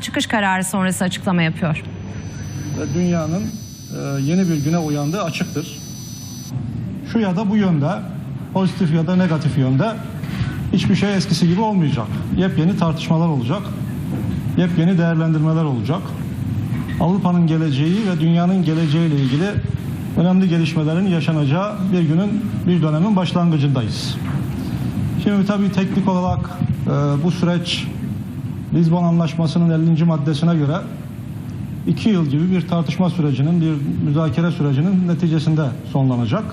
çıkış kararı sonrası açıklama yapıyor. dünyanın e, yeni bir güne uyandığı açıktır. Şu ya da bu yönde, pozitif ya da negatif yönde hiçbir şey eskisi gibi olmayacak. Yepyeni tartışmalar olacak, yepyeni değerlendirmeler olacak. Avrupa'nın geleceği ve dünyanın geleceğiyle ilgili önemli gelişmelerin yaşanacağı bir günün, bir dönemin başlangıcındayız. Şimdi tabii teknik olarak e, bu süreç Lizbon Anlaşması'nın 50. maddesine göre iki yıl gibi bir tartışma sürecinin, bir müzakere sürecinin neticesinde sonlanacak.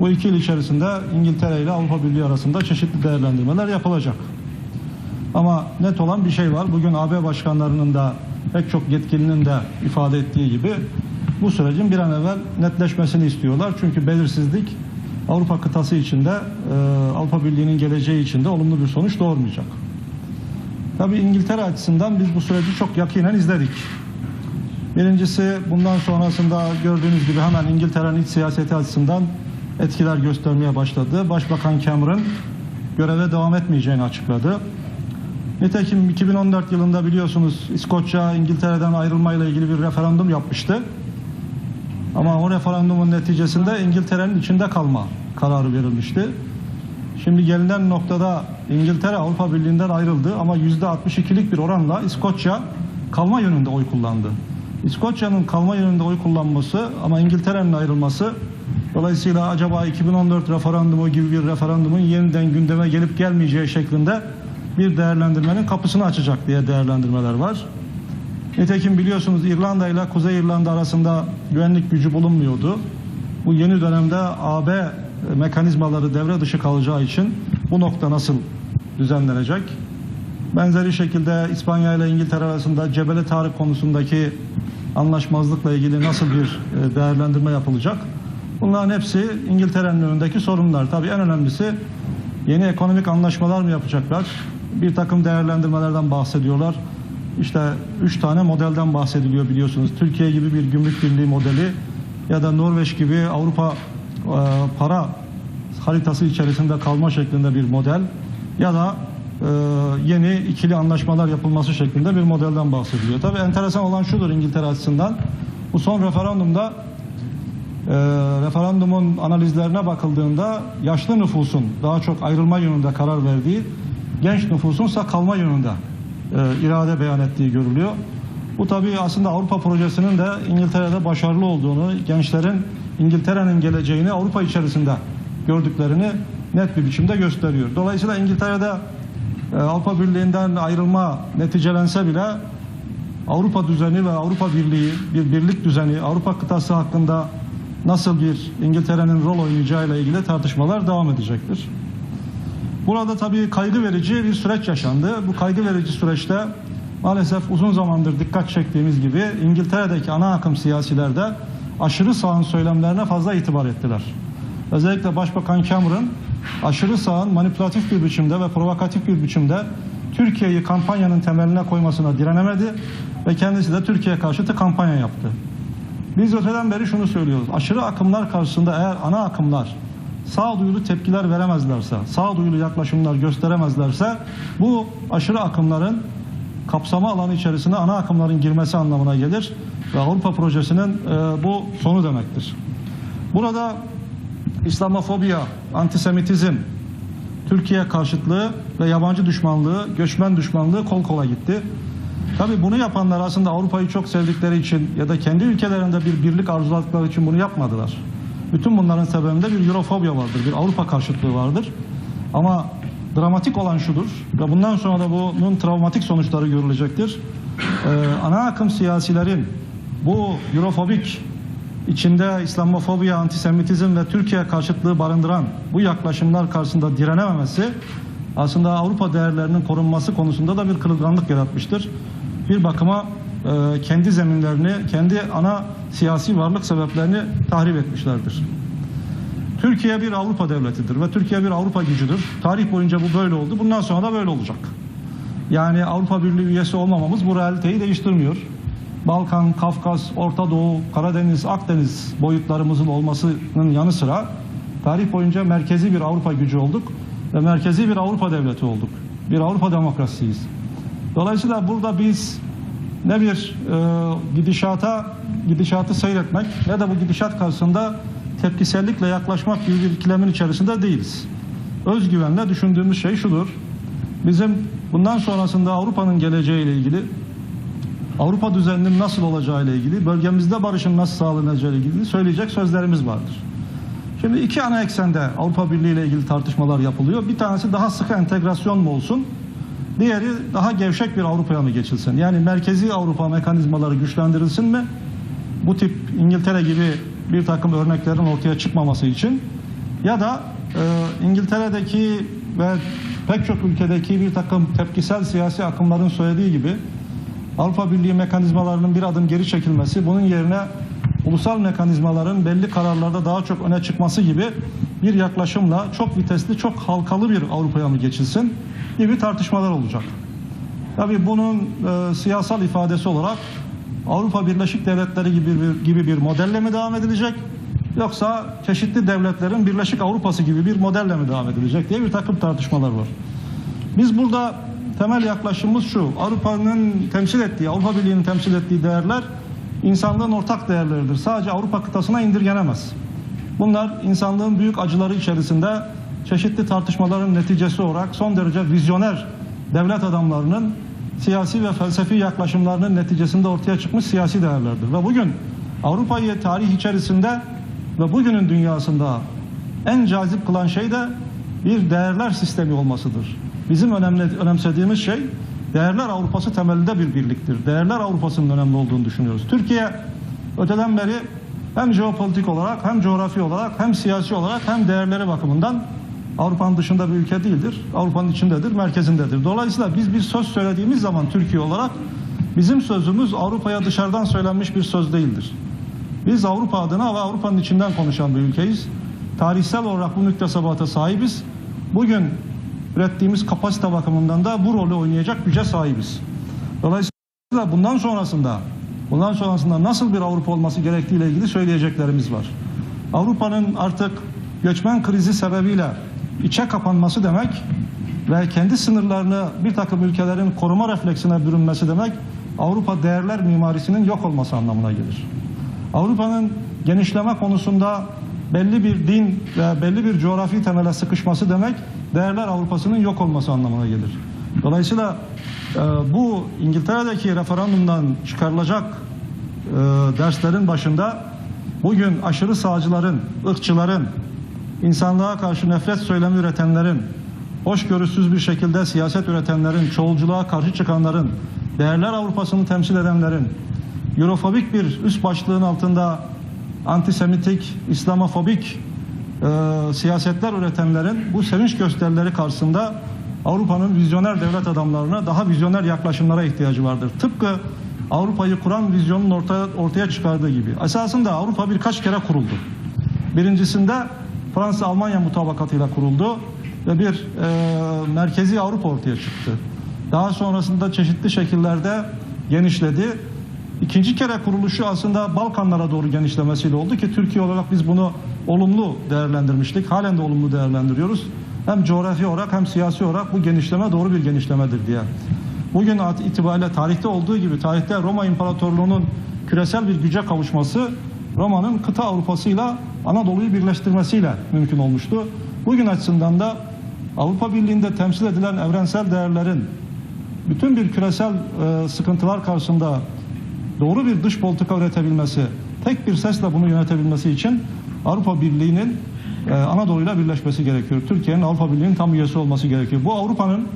Bu iki yıl içerisinde İngiltere ile Avrupa Birliği arasında çeşitli değerlendirmeler yapılacak. Ama net olan bir şey var. Bugün AB başkanlarının da pek çok yetkilinin de ifade ettiği gibi bu sürecin bir an evvel netleşmesini istiyorlar. Çünkü belirsizlik Avrupa kıtası içinde, e, Avrupa Birliği'nin geleceği içinde olumlu bir sonuç doğurmayacak. Tabii İngiltere açısından biz bu süreci çok yakinen izledik. Birincisi bundan sonrasında gördüğünüz gibi hemen İngiltere'nin iç siyaseti açısından etkiler göstermeye başladı. Başbakan Cameron göreve devam etmeyeceğini açıkladı. Nitekim 2014 yılında biliyorsunuz İskoçya İngiltere'den ayrılmayla ilgili bir referandum yapmıştı. Ama o referandumun neticesinde İngiltere'nin içinde kalma kararı verilmişti. Şimdi gelinen noktada İngiltere Avrupa Birliği'nden ayrıldı ama %62'lik bir oranla İskoçya kalma yönünde oy kullandı. İskoçya'nın kalma yönünde oy kullanması ama İngiltere'nin ayrılması dolayısıyla acaba 2014 referandumu gibi bir referandumun yeniden gündeme gelip gelmeyeceği şeklinde bir değerlendirmenin kapısını açacak diye değerlendirmeler var. Nitekim biliyorsunuz İrlanda ile Kuzey İrlanda arasında güvenlik gücü bulunmuyordu. Bu yeni dönemde AB mekanizmaları devre dışı kalacağı için bu nokta nasıl düzenlenecek? Benzeri şekilde İspanya ile İngiltere arasında Cebeli Tarık konusundaki anlaşmazlıkla ilgili nasıl bir e, değerlendirme yapılacak? Bunların hepsi İngiltere'nin önündeki sorunlar. Tabii en önemlisi yeni ekonomik anlaşmalar mı yapacaklar? Bir takım değerlendirmelerden bahsediyorlar. İşte üç tane modelden bahsediliyor biliyorsunuz. Türkiye gibi bir gümrük birliği modeli ya da Norveç gibi Avrupa para haritası içerisinde kalma şeklinde bir model ya da e, yeni ikili anlaşmalar yapılması şeklinde bir modelden bahsediliyor. Tabii enteresan olan şudur İngiltere açısından. Bu son referandumda e, referandumun analizlerine bakıldığında yaşlı nüfusun daha çok ayrılma yönünde karar verdiği, genç nüfusunsa kalma yönünde e, irade beyan ettiği görülüyor. Bu tabii aslında Avrupa projesinin de İngiltere'de başarılı olduğunu, gençlerin İngiltere'nin geleceğini Avrupa içerisinde gördüklerini net bir biçimde gösteriyor. Dolayısıyla İngiltere'de e, Avrupa Birliği'nden ayrılma neticelense bile Avrupa düzeni ve Avrupa Birliği bir birlik düzeni Avrupa kıtası hakkında nasıl bir İngiltere'nin rol oynayacağıyla ilgili tartışmalar devam edecektir. Burada tabii kaygı verici bir süreç yaşandı. Bu kaygı verici süreçte maalesef uzun zamandır dikkat çektiğimiz gibi İngiltere'deki ana akım siyasiler de aşırı sağın söylemlerine fazla itibar ettiler. Özellikle Başbakan Cameron aşırı sağın manipülatif bir biçimde ve provokatif bir biçimde Türkiye'yi kampanyanın temeline koymasına direnemedi ve kendisi de Türkiye karşıtı kampanya yaptı. Biz öteden beri şunu söylüyoruz. Aşırı akımlar karşısında eğer ana akımlar sağduyulu tepkiler veremezlerse, sağduyulu yaklaşımlar gösteremezlerse bu aşırı akımların kapsama alanı içerisine ana akımların girmesi anlamına gelir ve Avrupa projesinin e, bu sonu demektir. Burada İslamofobiya, antisemitizm, Türkiye karşıtlığı ve yabancı düşmanlığı, göçmen düşmanlığı kol kola gitti. Tabii bunu yapanlar aslında Avrupa'yı çok sevdikleri için ya da kendi ülkelerinde bir birlik arzuladıkları için bunu yapmadılar. Bütün bunların sebebinde bir Eurofobya vardır, bir Avrupa karşıtlığı vardır. Ama dramatik olan şudur ve bundan sonra da bunun travmatik sonuçları görülecektir. Ee, ana akım siyasilerin bu Eurofobik içinde İslamofobiya, antisemitizm ve Türkiye karşıtlığı barındıran bu yaklaşımlar karşısında direnememesi aslında Avrupa değerlerinin korunması konusunda da bir kırılganlık yaratmıştır. Bir bakıma e, kendi zeminlerini, kendi ana siyasi varlık sebeplerini tahrip etmişlerdir. Türkiye bir Avrupa devletidir ve Türkiye bir Avrupa gücüdür. Tarih boyunca bu böyle oldu. Bundan sonra da böyle olacak. Yani Avrupa Birliği üyesi olmamamız bu realiteyi değiştirmiyor. Balkan, Kafkas, Orta Doğu, Karadeniz, Akdeniz boyutlarımızın olmasının yanı sıra tarih boyunca merkezi bir Avrupa gücü olduk ve merkezi bir Avrupa devleti olduk. Bir Avrupa demokrasiyiz. Dolayısıyla burada biz ne bir e, gidişata gidişatı seyretmek ne de bu gidişat karşısında tepkisellikle yaklaşmak gibi bir ikilemin içerisinde değiliz. Özgüvenle düşündüğümüz şey şudur. Bizim bundan sonrasında Avrupa'nın geleceğiyle ilgili Avrupa düzeninin nasıl olacağı ile ilgili, bölgemizde barışın nasıl sağlanacağı ile ilgili söyleyecek sözlerimiz vardır. Şimdi iki ana eksende Avrupa Birliği ile ilgili tartışmalar yapılıyor. Bir tanesi daha sıkı entegrasyon mu olsun? Diğeri daha gevşek bir Avrupa'ya mı geçilsin? Yani merkezi Avrupa mekanizmaları güçlendirilsin mi? Bu tip İngiltere gibi bir takım örneklerin ortaya çıkmaması için ya da e, İngiltere'deki ve pek çok ülkedeki bir takım tepkisel siyasi akımların söylediği gibi Avrupa Birliği mekanizmalarının bir adım geri çekilmesi, bunun yerine ulusal mekanizmaların belli kararlarda daha çok öne çıkması gibi bir yaklaşımla çok vitesli, çok halkalı bir Avrupa'ya mı geçilsin gibi tartışmalar olacak. Tabii bunun e, siyasal ifadesi olarak Avrupa Birleşik Devletleri gibi bir, gibi bir modelle mi devam edilecek? Yoksa çeşitli devletlerin Birleşik Avrupası gibi bir modelle mi devam edilecek diye bir takım tartışmalar var. Biz burada temel yaklaşımımız şu. Avrupa'nın temsil ettiği, Avrupa Birliği'nin temsil ettiği değerler insanlığın ortak değerleridir. Sadece Avrupa kıtasına indirgenemez. Bunlar insanlığın büyük acıları içerisinde çeşitli tartışmaların neticesi olarak son derece vizyoner devlet adamlarının siyasi ve felsefi yaklaşımlarının neticesinde ortaya çıkmış siyasi değerlerdir. Ve bugün Avrupa'yı tarih içerisinde ve bugünün dünyasında en cazip kılan şey de bir değerler sistemi olmasıdır. Bizim önemli, önemsediğimiz şey değerler Avrupası temelinde bir birliktir. Değerler Avrupası'nın önemli olduğunu düşünüyoruz. Türkiye öteden beri hem jeopolitik olarak hem coğrafi olarak hem siyasi olarak hem değerleri bakımından Avrupa'nın dışında bir ülke değildir. Avrupa'nın içindedir, merkezindedir. Dolayısıyla biz bir söz söylediğimiz zaman Türkiye olarak bizim sözümüz Avrupa'ya dışarıdan söylenmiş bir söz değildir. Biz Avrupa adına ve Avrupa'nın içinden konuşan bir ülkeyiz. Tarihsel olarak bu müktesebata sahibiz. Bugün ürettiğimiz kapasite bakımından da bu rolü oynayacak güce sahibiz. Dolayısıyla bundan sonrasında bundan sonrasında nasıl bir Avrupa olması gerektiğiyle ilgili söyleyeceklerimiz var. Avrupa'nın artık göçmen krizi sebebiyle içe kapanması demek ve kendi sınırlarını bir takım ülkelerin koruma refleksine bürünmesi demek Avrupa değerler mimarisinin yok olması anlamına gelir. Avrupa'nın genişleme konusunda belli bir din ve belli bir coğrafi temele sıkışması demek değerler Avrupa'sının yok olması anlamına gelir. Dolayısıyla e, bu İngiltere'deki referandumdan çıkarılacak e, derslerin başında bugün aşırı sağcıların, ırkçıların, insanlığa karşı nefret söylemi üretenlerin, hoşgörüsüz bir şekilde siyaset üretenlerin, çoğulculuğa karşı çıkanların, değerler Avrupa'sını temsil edenlerin, Eurofobik bir üst başlığın altında antisemitik, İslamofobik e, siyasetler üretenlerin bu sevinç gösterileri karşısında Avrupa'nın vizyoner devlet adamlarına daha vizyoner yaklaşımlara ihtiyacı vardır. Tıpkı Avrupa'yı kuran vizyonun ortaya, ortaya çıkardığı gibi. Esasında Avrupa birkaç kere kuruldu. Birincisinde Fransa-Almanya mutabakatıyla kuruldu ve bir e, merkezi Avrupa ortaya çıktı. Daha sonrasında çeşitli şekillerde genişledi. İkinci kere kuruluşu aslında Balkanlara doğru genişlemesiyle oldu ki Türkiye olarak biz bunu olumlu değerlendirmiştik. Halen de olumlu değerlendiriyoruz. Hem coğrafi olarak hem siyasi olarak bu genişleme doğru bir genişlemedir diye. Bugün itibariyle tarihte olduğu gibi tarihte Roma İmparatorluğu'nun küresel bir güce kavuşması Roma'nın kıta Avrupa'sıyla Anadolu'yu birleştirmesiyle mümkün olmuştu. Bugün açısından da Avrupa Birliği'nde temsil edilen evrensel değerlerin bütün bir küresel e, sıkıntılar karşısında doğru bir dış politika üretebilmesi, tek bir sesle bunu yönetebilmesi için Avrupa Birliği'nin e, Anadolu'yla birleşmesi gerekiyor. Türkiye'nin Avrupa Birliği'nin tam üyesi olması gerekiyor. Bu Avrupa'nın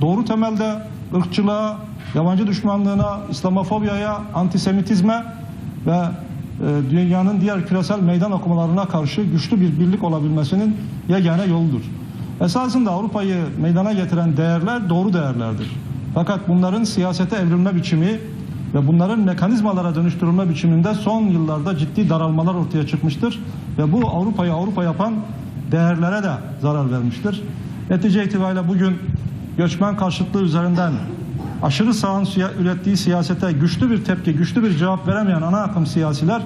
doğru temelde ırkçılığa, yabancı düşmanlığına, İslamofobiyaya, antisemitizme ve dünyanın diğer küresel meydan okumalarına karşı güçlü bir birlik olabilmesinin yegane yoludur. Esasında Avrupa'yı meydana getiren değerler doğru değerlerdir. Fakat bunların siyasete evrilme biçimi ve bunların mekanizmalara dönüştürülme biçiminde son yıllarda ciddi daralmalar ortaya çıkmıştır. Ve bu Avrupa'yı Avrupa yapan değerlere de zarar vermiştir. Netice itibariyle bugün göçmen karşıtlığı üzerinden aşırı sağın siya- ürettiği siyasete güçlü bir tepki, güçlü bir cevap veremeyen ana akım siyasiler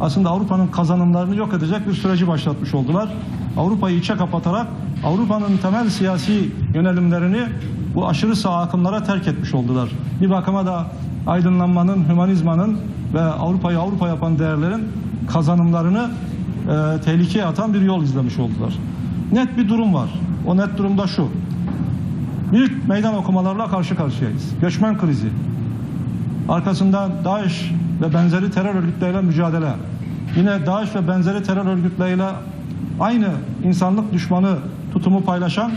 aslında Avrupa'nın kazanımlarını yok edecek bir süreci başlatmış oldular. Avrupa'yı içe kapatarak Avrupa'nın temel siyasi yönelimlerini bu aşırı sağ akımlara terk etmiş oldular. Bir bakıma da aydınlanmanın, hümanizmanın ve Avrupa'yı Avrupa yapan değerlerin kazanımlarını e, tehlikeye atan bir yol izlemiş oldular. Net bir durum var. O net durumda şu. Büyük meydan okumalarla karşı karşıyayız. Göçmen krizi, arkasından DAEŞ ve benzeri terör örgütleriyle mücadele. Yine DAEŞ ve benzeri terör örgütleriyle aynı insanlık düşmanı tutumu paylaşan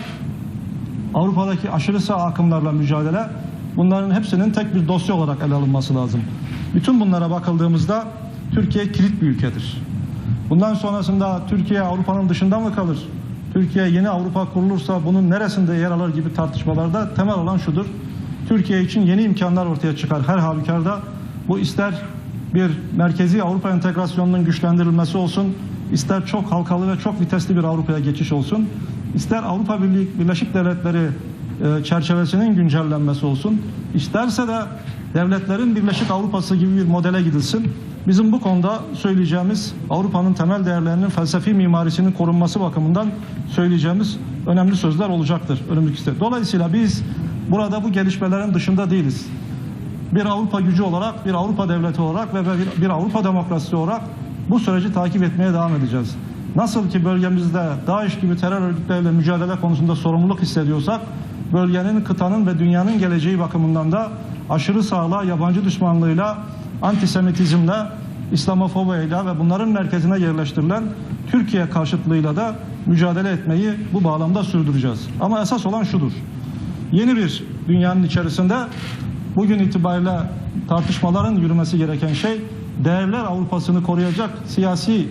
Avrupa'daki aşırı sağ akımlarla mücadele bunların hepsinin tek bir dosya olarak ele alınması lazım. Bütün bunlara bakıldığımızda Türkiye kilit bir ülkedir. Bundan sonrasında Türkiye Avrupa'nın dışında mı kalır? Türkiye yeni Avrupa kurulursa bunun neresinde yer alır gibi tartışmalarda temel olan şudur. Türkiye için yeni imkanlar ortaya çıkar her halükarda. Bu ister bir merkezi Avrupa entegrasyonunun güçlendirilmesi olsun, ister çok halkalı ve çok vitesli bir Avrupa'ya geçiş olsun, ister Avrupa Birliği Birleşik Devletleri e, çerçevesinin güncellenmesi olsun, isterse de devletlerin Birleşik Avrupası gibi bir modele gidilsin. Bizim bu konuda söyleyeceğimiz Avrupa'nın temel değerlerinin felsefi mimarisinin korunması bakımından söyleyeceğimiz önemli sözler olacaktır önümüzdeki sene. Dolayısıyla biz burada bu gelişmelerin dışında değiliz bir Avrupa gücü olarak, bir Avrupa devleti olarak ve bir, Avrupa demokrasisi olarak bu süreci takip etmeye devam edeceğiz. Nasıl ki bölgemizde DAEŞ gibi terör örgütleriyle mücadele konusunda sorumluluk hissediyorsak, bölgenin, kıtanın ve dünyanın geleceği bakımından da aşırı sağlığa, yabancı düşmanlığıyla, antisemitizmle, İslamofobiyle ve bunların merkezine yerleştirilen Türkiye karşıtlığıyla da mücadele etmeyi bu bağlamda sürdüreceğiz. Ama esas olan şudur. Yeni bir dünyanın içerisinde bugün itibariyle tartışmaların yürümesi gereken şey değerler Avrupa'sını koruyacak siyasi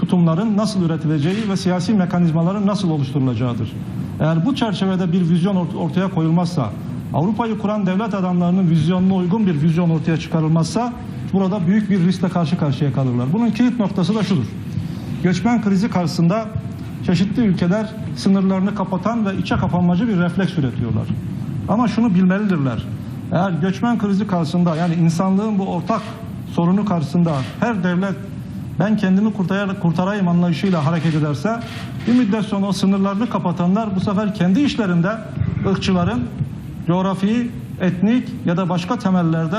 tutumların nasıl üretileceği ve siyasi mekanizmaların nasıl oluşturulacağıdır. Eğer bu çerçevede bir vizyon ort- ortaya koyulmazsa, Avrupa'yı kuran devlet adamlarının vizyonuna uygun bir vizyon ortaya çıkarılmazsa burada büyük bir riskle karşı karşıya kalırlar. Bunun kilit noktası da şudur. Göçmen krizi karşısında çeşitli ülkeler sınırlarını kapatan ve içe kapanmacı bir refleks üretiyorlar. Ama şunu bilmelidirler. Eğer göçmen krizi karşısında yani insanlığın bu ortak sorunu karşısında her devlet ben kendimi kurtar, kurtarayım anlayışıyla hareket ederse bir müddet sonra o sınırlarını kapatanlar bu sefer kendi işlerinde ırkçıların coğrafi, etnik ya da başka temellerde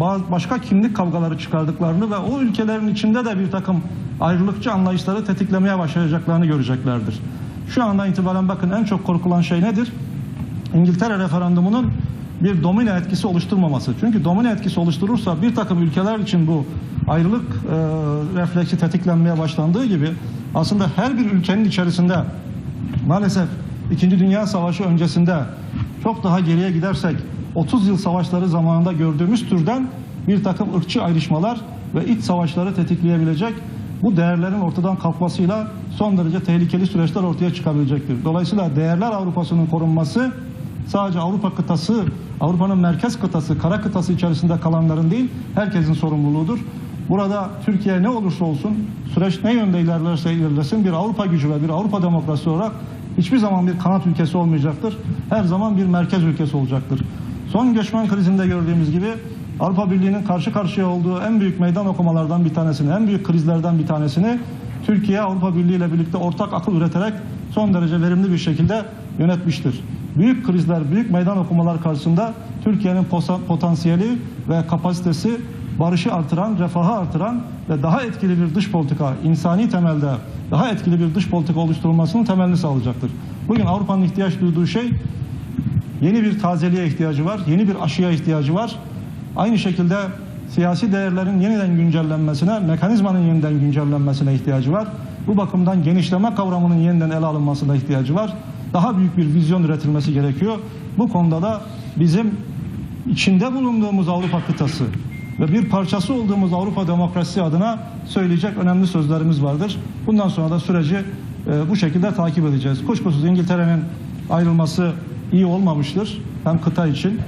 ba- başka kimlik kavgaları çıkardıklarını ve o ülkelerin içinde de bir takım ayrılıkçı anlayışları tetiklemeye başlayacaklarını göreceklerdir. Şu andan itibaren bakın en çok korkulan şey nedir? İngiltere referandumunun bir domine etkisi oluşturmaması. Çünkü domine etkisi oluşturursa bir takım ülkeler için bu ayrılık e, refleksi tetiklenmeye başlandığı gibi aslında her bir ülkenin içerisinde maalesef İkinci Dünya Savaşı öncesinde çok daha geriye gidersek 30 yıl savaşları zamanında gördüğümüz türden bir takım ırkçı ayrışmalar ve iç savaşları tetikleyebilecek bu değerlerin ortadan kalkmasıyla son derece tehlikeli süreçler ortaya çıkabilecektir. Dolayısıyla değerler Avrupa'sının korunması sadece Avrupa kıtası, Avrupa'nın merkez kıtası, kara kıtası içerisinde kalanların değil, herkesin sorumluluğudur. Burada Türkiye ne olursa olsun, süreç ne yönde ilerlerse ilerlesin bir Avrupa gücü ve bir Avrupa demokrasi olarak hiçbir zaman bir kanat ülkesi olmayacaktır. Her zaman bir merkez ülkesi olacaktır. Son göçmen krizinde gördüğümüz gibi Avrupa Birliği'nin karşı karşıya olduğu en büyük meydan okumalardan bir tanesini, en büyük krizlerden bir tanesini Türkiye Avrupa Birliği ile birlikte ortak akıl üreterek son derece verimli bir şekilde yönetmiştir. Büyük krizler, büyük meydan okumalar karşısında Türkiye'nin potansiyeli ve kapasitesi barışı artıran, refahı artıran ve daha etkili bir dış politika, insani temelde daha etkili bir dış politika oluşturulmasının temelini sağlayacaktır. Bugün Avrupa'nın ihtiyaç duyduğu şey yeni bir tazeliğe ihtiyacı var, yeni bir aşıya ihtiyacı var. Aynı şekilde siyasi değerlerin yeniden güncellenmesine, mekanizmanın yeniden güncellenmesine ihtiyacı var. Bu bakımdan genişleme kavramının yeniden ele alınmasına ihtiyacı var. Daha büyük bir vizyon üretilmesi gerekiyor. Bu konuda da bizim içinde bulunduğumuz Avrupa kıtası ve bir parçası olduğumuz Avrupa demokrasisi adına söyleyecek önemli sözlerimiz vardır. Bundan sonra da süreci e, bu şekilde takip edeceğiz. Kuşkusuz İngiltere'nin ayrılması iyi olmamıştır. Hem kıta için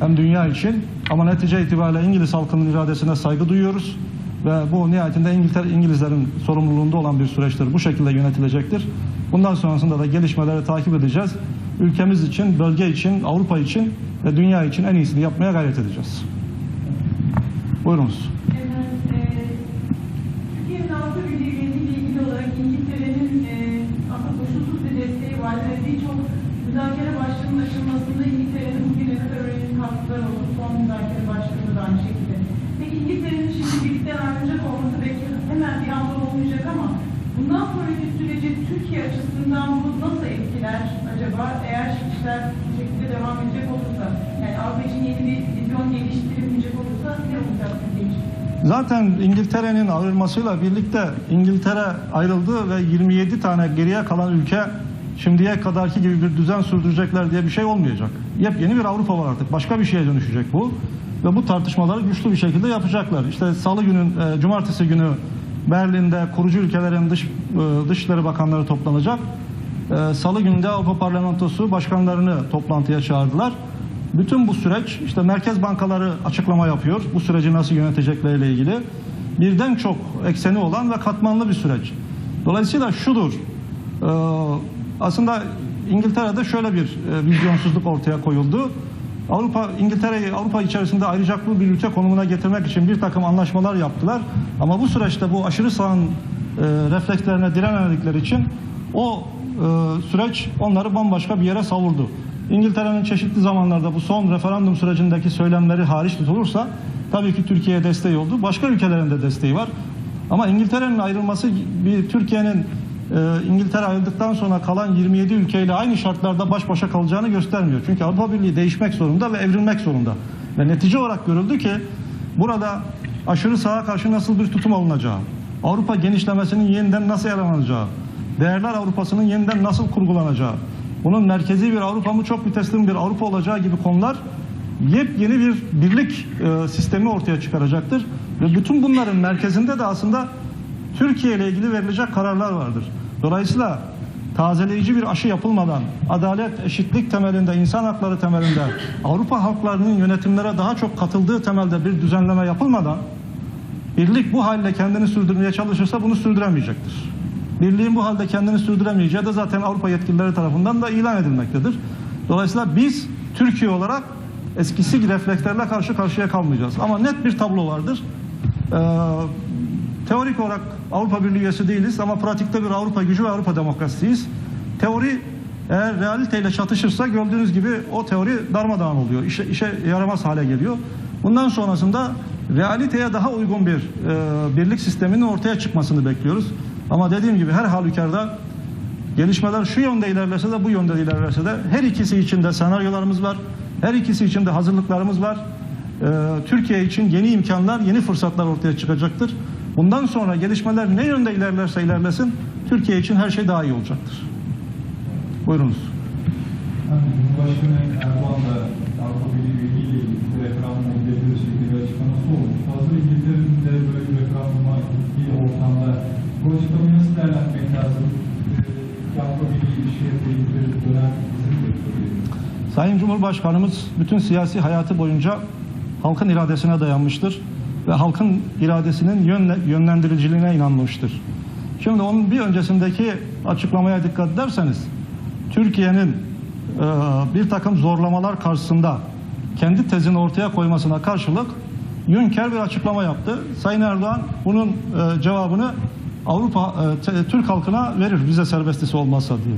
hem dünya için. Ama netice itibariyle İngiliz halkının iradesine saygı duyuyoruz. Ve bu nihayetinde İngiltere, İngilizlerin sorumluluğunda olan bir süreçtir. Bu şekilde yönetilecektir. Bundan sonrasında da gelişmeleri takip edeceğiz. Ülkemiz için, bölge için, Avrupa için ve dünya için en iyisini yapmaya gayret edeceğiz. Buyurunuz. E, e, müzakere başlığının açılmasında İngiltere'nin bugüne kadar önemli katkıları oldu. Son müzakere başlığında da aynı şekilde. Peki İngiltere'nin şimdi birlikten ayrılacak olması belki hemen bir anda olmayacak ama bundan sonraki süreci Türkiye açısından bu nasıl etkiler acaba eğer işler bu şekilde devam edecek olursa? Yani Avrupa için yeni bir vizyon geliştirilmeyecek Zaten İngiltere'nin ayrılmasıyla birlikte İngiltere ayrıldı ve 27 tane geriye kalan ülke şimdiye kadarki gibi bir düzen sürdürecekler diye bir şey olmayacak. Yepyeni bir Avrupa var artık. Başka bir şeye dönüşecek bu. Ve bu tartışmaları güçlü bir şekilde yapacaklar. İşte salı günü, e, cumartesi günü Berlin'de kurucu ülkelerin dış e, dışişleri bakanları toplanacak. E, salı günü de Avrupa Parlamentosu başkanlarını toplantıya çağırdılar. Bütün bu süreç işte merkez bankaları açıklama yapıyor. Bu süreci nasıl yönetecekleriyle ilgili. Birden çok ekseni olan ve katmanlı bir süreç. Dolayısıyla şudur. e, aslında İngiltere'de şöyle bir e, vizyonsuzluk ortaya koyuldu. Avrupa İngiltere'yi Avrupa içerisinde ayrıcaklı bir ülke konumuna getirmek için bir takım anlaşmalar yaptılar. Ama bu süreçte bu aşırı sağın e, reflekslerine direnemedikleri için o e, süreç onları bambaşka bir yere savurdu. İngiltere'nin çeşitli zamanlarda bu son referandum sürecindeki söylemleri hariç tutulursa tabii ki Türkiye'ye desteği oldu. Başka ülkelerin de desteği var. Ama İngiltere'nin ayrılması bir Türkiye'nin e, İngiltere ayrıldıktan sonra kalan 27 ülkeyle aynı şartlarda baş başa kalacağını göstermiyor. Çünkü Avrupa Birliği değişmek zorunda ve evrilmek zorunda. Ve netice olarak görüldü ki burada aşırı sağa karşı nasıl bir tutum alınacağı, Avrupa genişlemesinin yeniden nasıl ele alınacağı, değerler Avrupa'sının yeniden nasıl kurgulanacağı, bunun merkezi bir Avrupa mı çok vitesli bir Avrupa olacağı gibi konular yepyeni bir birlik e, sistemi ortaya çıkaracaktır. Ve bütün bunların merkezinde de aslında Türkiye ile ilgili verilecek kararlar vardır. Dolayısıyla tazeleyici bir aşı yapılmadan, adalet, eşitlik temelinde, insan hakları temelinde, Avrupa halklarının yönetimlere daha çok katıldığı temelde bir düzenleme yapılmadan, birlik bu halde kendini sürdürmeye çalışırsa bunu sürdüremeyecektir. Birliğin bu halde kendini sürdüremeyeceği de zaten Avrupa yetkilileri tarafından da ilan edilmektedir. Dolayısıyla biz Türkiye olarak eskisi reflekslerle karşı karşıya kalmayacağız. Ama net bir tablo vardır. Ee, teorik olarak Avrupa Birliği üyesi değiliz ama pratikte bir Avrupa gücü ve Avrupa demokrasisiyiz. Teori eğer realiteyle çatışırsa gördüğünüz gibi o teori darmadağın oluyor. İşe, işe yaramaz hale geliyor. Bundan sonrasında realiteye daha uygun bir e, birlik sisteminin ortaya çıkmasını bekliyoruz. Ama dediğim gibi her halükarda gelişmeler şu yönde ilerlese de bu yönde ilerlese de her ikisi için de senaryolarımız var. Her ikisi için de hazırlıklarımız var. Ee, Türkiye için yeni imkanlar, yeni fırsatlar ortaya çıkacaktır. Bundan sonra gelişmeler ne yönde ilerlerse ilerlesin Türkiye için her şey daha iyi olacaktır. Buyurunuz. Cumhurbaşkanı Erdoğan da Avrupa Birliği üyeliğiyle ilgili bu referanduma gidebilir şekilde bir açıklaması olmuş. Hazır İngiltere'nin de böyle bir referanduma gittiği ortamda bu açıklamayı nasıl değerlendirmek lazım? Ee, Avrupa Birliği ilişkileri ilgili bir dönem bizim bekliyor. Sayın Cumhurbaşkanımız bütün siyasi hayatı boyunca halkın iradesine dayanmıştır ve halkın iradesinin yönle, yönlendiriciliğine inanmıştır. Şimdi onun bir öncesindeki açıklamaya dikkat ederseniz Türkiye'nin e, bir takım zorlamalar karşısında kendi tezini ortaya koymasına karşılık Juncker bir açıklama yaptı. Sayın Erdoğan bunun e, cevabını Avrupa e, Türk halkına verir vize serbestisi olmazsa diye.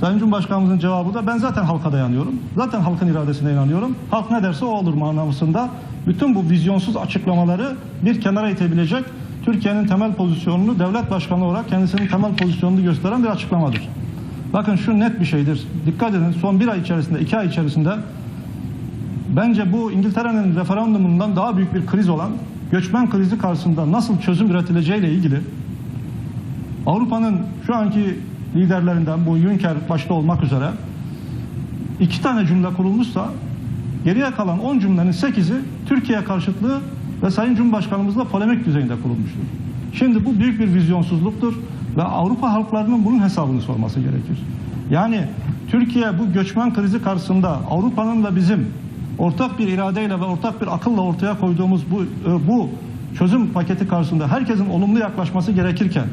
Sayın Cumhurbaşkanımızın cevabı da ben zaten halka dayanıyorum. Zaten halkın iradesine inanıyorum. Halk ne derse o olur manasında bütün bu vizyonsuz açıklamaları bir kenara itebilecek Türkiye'nin temel pozisyonunu devlet başkanı olarak kendisinin temel pozisyonunu gösteren bir açıklamadır. Bakın şu net bir şeydir. Dikkat edin son bir ay içerisinde, iki ay içerisinde bence bu İngiltere'nin referandumundan daha büyük bir kriz olan göçmen krizi karşısında nasıl çözüm üretileceğiyle ilgili Avrupa'nın şu anki liderlerinden bu Juncker başta olmak üzere iki tane cümle kurulmuşsa geriye kalan 10 cümlenin 8'i Türkiye karşıtlığı ve Sayın Cumhurbaşkanımızla polemik düzeyinde kurulmuştur. Şimdi bu büyük bir vizyonsuzluktur ve Avrupa halklarının bunun hesabını sorması gerekir. Yani Türkiye bu göçmen krizi karşısında Avrupa'nın ve bizim ortak bir iradeyle ve ortak bir akılla ortaya koyduğumuz bu e, bu çözüm paketi karşısında herkesin olumlu yaklaşması gerekirken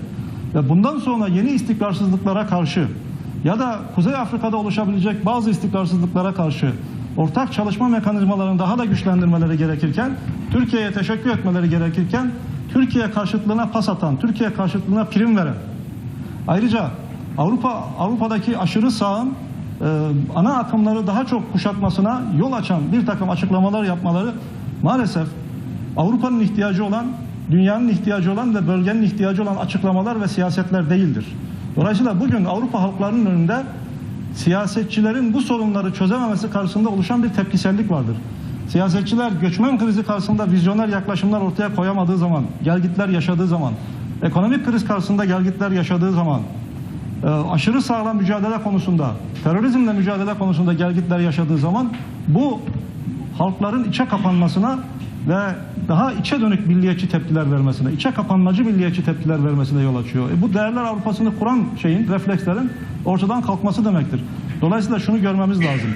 ve bundan sonra yeni istikrarsızlıklara karşı ya da Kuzey Afrika'da oluşabilecek bazı istikrarsızlıklara karşı ortak çalışma mekanizmalarını daha da güçlendirmeleri gerekirken, Türkiye'ye teşekkür etmeleri gerekirken, Türkiye karşıtlığına pas atan, Türkiye karşıtlığına prim veren, ayrıca Avrupa Avrupa'daki aşırı sağın ana akımları daha çok kuşatmasına yol açan bir takım açıklamalar yapmaları maalesef Avrupa'nın ihtiyacı olan, dünyanın ihtiyacı olan ve bölgenin ihtiyacı olan açıklamalar ve siyasetler değildir. Dolayısıyla bugün Avrupa halklarının önünde siyasetçilerin bu sorunları çözememesi karşısında oluşan bir tepkisellik vardır. Siyasetçiler göçmen krizi karşısında vizyoner yaklaşımlar ortaya koyamadığı zaman, gelgitler yaşadığı zaman, ekonomik kriz karşısında gelgitler yaşadığı zaman, aşırı sağla mücadele konusunda, terörizmle mücadele konusunda gelgitler yaşadığı zaman bu halkların içe kapanmasına ve daha içe dönük milliyetçi tepkiler vermesine, içe kapanmacı milliyetçi tepkiler vermesine yol açıyor. E bu değerler Avrupa'sını kuran şeyin, reflekslerin ortadan kalkması demektir. Dolayısıyla şunu görmemiz lazım.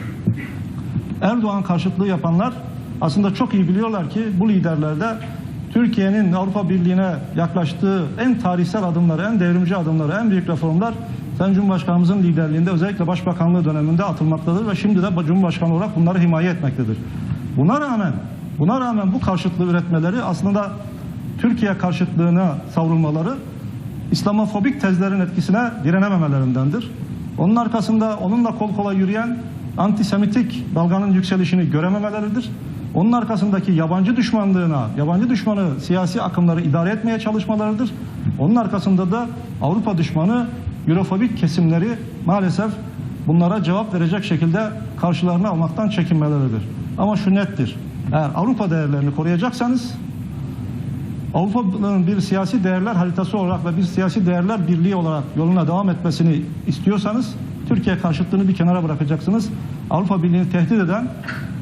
Erdoğan karşıtlığı yapanlar aslında çok iyi biliyorlar ki bu liderlerde Türkiye'nin Avrupa Birliği'ne yaklaştığı en tarihsel adımları, en devrimci adımları, en büyük reformlar Sayın Cumhurbaşkanımızın liderliğinde özellikle Başbakanlığı döneminde atılmaktadır ve şimdi de Cumhurbaşkanı olarak bunları himaye etmektedir. Buna rağmen buna rağmen bu karşıtlığı üretmeleri aslında Türkiye karşıtlığına savrulmaları İslamofobik tezlerin etkisine direnememelerindendir. Onun arkasında onunla kol kola yürüyen antisemitik dalganın yükselişini görememeleridir. Onun arkasındaki yabancı düşmanlığına, yabancı düşmanı siyasi akımları idare etmeye çalışmalarıdır. Onun arkasında da Avrupa düşmanı Eurofobik kesimleri maalesef bunlara cevap verecek şekilde karşılarına almaktan çekinmeleridir. Ama şu nettir. Eğer Avrupa değerlerini koruyacaksanız Avrupa'nın bir siyasi değerler haritası olarak ve bir siyasi değerler birliği olarak yoluna devam etmesini istiyorsanız Türkiye karşıtlığını bir kenara bırakacaksınız. Avrupa Birliği'ni tehdit eden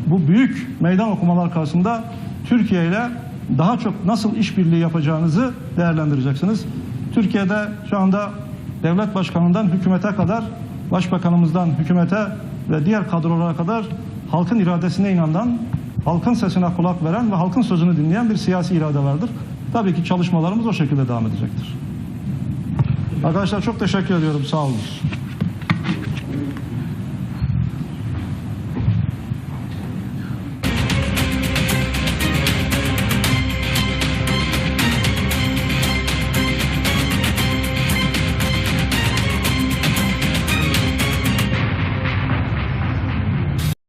bu büyük meydan okumalar karşısında Türkiye ile daha çok nasıl işbirliği yapacağınızı değerlendireceksiniz. Türkiye'de şu anda devlet başkanından hükümete kadar, başbakanımızdan hükümete ve diğer kadrolara kadar halkın iradesine inanan, halkın sesine kulak veren ve halkın sözünü dinleyen bir siyasi irade vardır. Tabii ki çalışmalarımız o şekilde devam edecektir. Arkadaşlar çok teşekkür ediyorum. Sağ olun.